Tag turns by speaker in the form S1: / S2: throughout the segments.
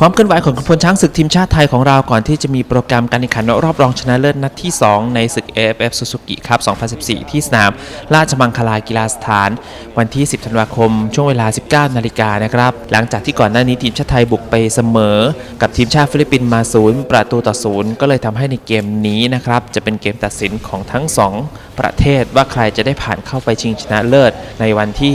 S1: ความเคลื่อนไหวของขุนพลช้างศึกทีมชาติไทยของเราก่อนที่จะมีโปรแกรมการแข่งขันรอบรองชนะเลิศนัดที่ 2 ในศึก AFF Suzuki Cup 2014 ที่สนาม ราชมังคลากีฬาสถาน วันที่ 10 ธันวาคม ช่วงเวลา 19 นาฬิกานะครับ หลังจากที่ก่อนหน้านี้ทีมชาติไทยบุกไปเสมอ กับทีมชาติฟิลิปปินส์มาศูนย์ประตูต่อศูนย์ก็เลยทำให้ในเกมนี้นะครับจะเป็นเกมตัดสินของทั้งสองประเทศว่าใครจะได้ผ่านเข้าไปชิงชนะเลิศในวันที่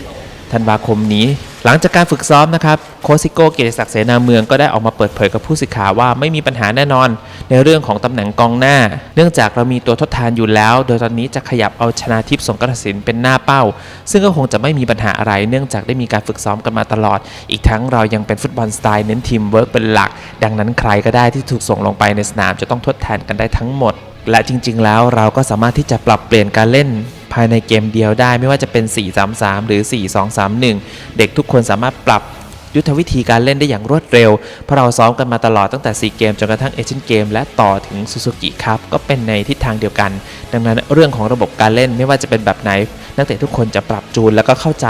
S1: 17 ธันวาคมนี้ หลังจากการฝึกซ้อมนะครับโคซิโก้เกียรติศักดิ์เสนาเมืองก็ได้ออกมาเปิดเผยกับผู้สื่อข่าวว่าไม่มีปัญหาแน่นอน ในเรื่องของตำแหน่งกองหน้า เนื่องจากเรามีตัวทดแทนอยู่แล้ว โดยตอนนี้จะขยับเอาชนาทิพย์สงกระสินเป็นหน้าเป้า ซึ่งก็คงจะไม่มีปัญหาอะไร เนื่องจากได้มีการฝึกซ้อมกันมาตลอด อีกทั้งเรายังเป็นฟุตบอลสไตล์เน้นทีมเวิร์กเป็นหลัก ดังนั้นใครก็ได้ที่ถูกส่งลงไปในสนามจะต้องทดแทนกันได้ทั้งหมด และจริง ๆ แล้วเราก็สามารถที่จะปรับเปลี่ยนการเล่น ภายในเกมเดียวได้ ไม่ว่าจะเป็น 4-3-3 หรือ 4-2-3-1 เด็กทุกคนสามารถปรับยุทธวิธีการเล่นได้อย่างรวดเร็ว เพราะเราซ้อมกันมาตลอดตั้งแต่ 4 เกมจนกระทั่งเอเชียนเกมและต่อถึงซูซูกิครับ ก็เป็นในทิศทางเดียวกัน ดังนั้นเรื่องของระบบการเล่นไม่ว่าจะเป็นแบบไหน นักเตะทุกคนจะปรับจูนแล้วก็เข้าใจ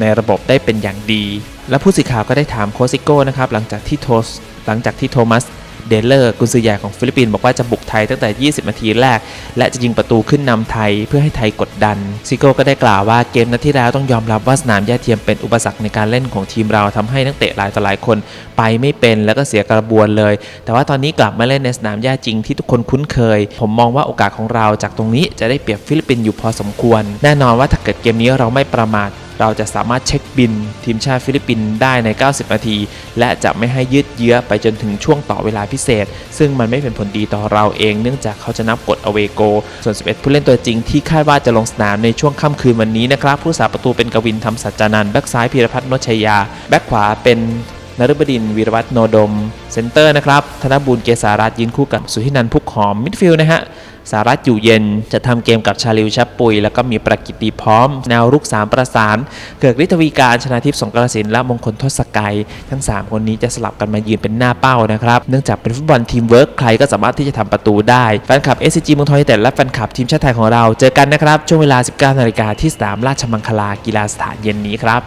S1: ในระบบได้เป็นอย่างดี และผู้สื่อข่าวก็ได้ถามโคชซิโก้นะครับหลังจากที่โทสหลังจากที่โทมัส เดลเลอร์กุนซือใหญ่ของฟิลิปปินส์บอกว่าจะบุกไทยตั้งแต่ 20 นาทีแรก และจะยิงประตูขึ้นนำไทยเพื่อให้ไทยกดดันซิโก้ก็ได้กล่าวว่าเกมนัดที่แล้วต้องยอมรับว่าสนามหญ้าเทียมเป็นอุปสรรคในการเล่นของทีมเราทำให้นักเตะหลายต่อหลายคนไปไม่เป็นแล้วก็เสียกระบวนเลย แต่ว่าตอนนี้กลับมาเล่นในสนามหญ้าจริงที่ทุกคนคุ้นเคย ผมมองว่าโอกาสของเราจากตรงนี้จะได้เปรียบฟิลิปปินส์อยู่พอสมควร แน่นอนว่าถ้าเกิดเกมนี้เราไม่ประมาท เราจะสามารถเช็คบินทีมชาติฟิลิปปินส์ได้ใน 90 นาที และจะไม่ให้ยืดเยื้อไปจนถึงช่วงต่อเวลาพิเศษ ซึ่งมันไม่เป็นผลดีต่อเราเองเนื่องจากเขาจะนับกดอเวโก ส่วน 11 ผู้เล่นตัวจริงที่คาดว่าจะลงสนามในช่วงค่ำคืนวันนี้นะครับ ผู้สาประตูเป็นกวินทำสัจจานันท์แบ็กซ้ายพีรพัฒน์นชชยา แบ็กขวาเป็น นฤบดินวีรวัฒโนดม เซนเตอร์นะครับ ธนบูรณ์เกษารัตยืนคู่กับสุธินันพุกหอม มิดฟิลด์นะฮะ สารัตอยู่เย็น จะทำเกมกับชาลิวชับปุย แล้วก็มีประกิติพร้อม แนวรุก 3 ประสาน เกิดฤทธวีการชนาทิพย์สงกรสินและมงคลทศกัย ทั้ง 3 คนนี้จะสลับกันมายืนเป็นหน้าเป้านะครับ เนื่องจากเป็นฟุตบอลทีมเวิร์กใครก็สามารถที่จะทำประตูได้ แฟนคลับ SCG เมืองทองยูไนเต็ดและแฟนคลับทีมชาติไทยของเรา เจอกันนะครับ ช่วงเวลา 19นาฬิกาที่สนามราชมังคลากีฬาสถานเย็นนี้ครับ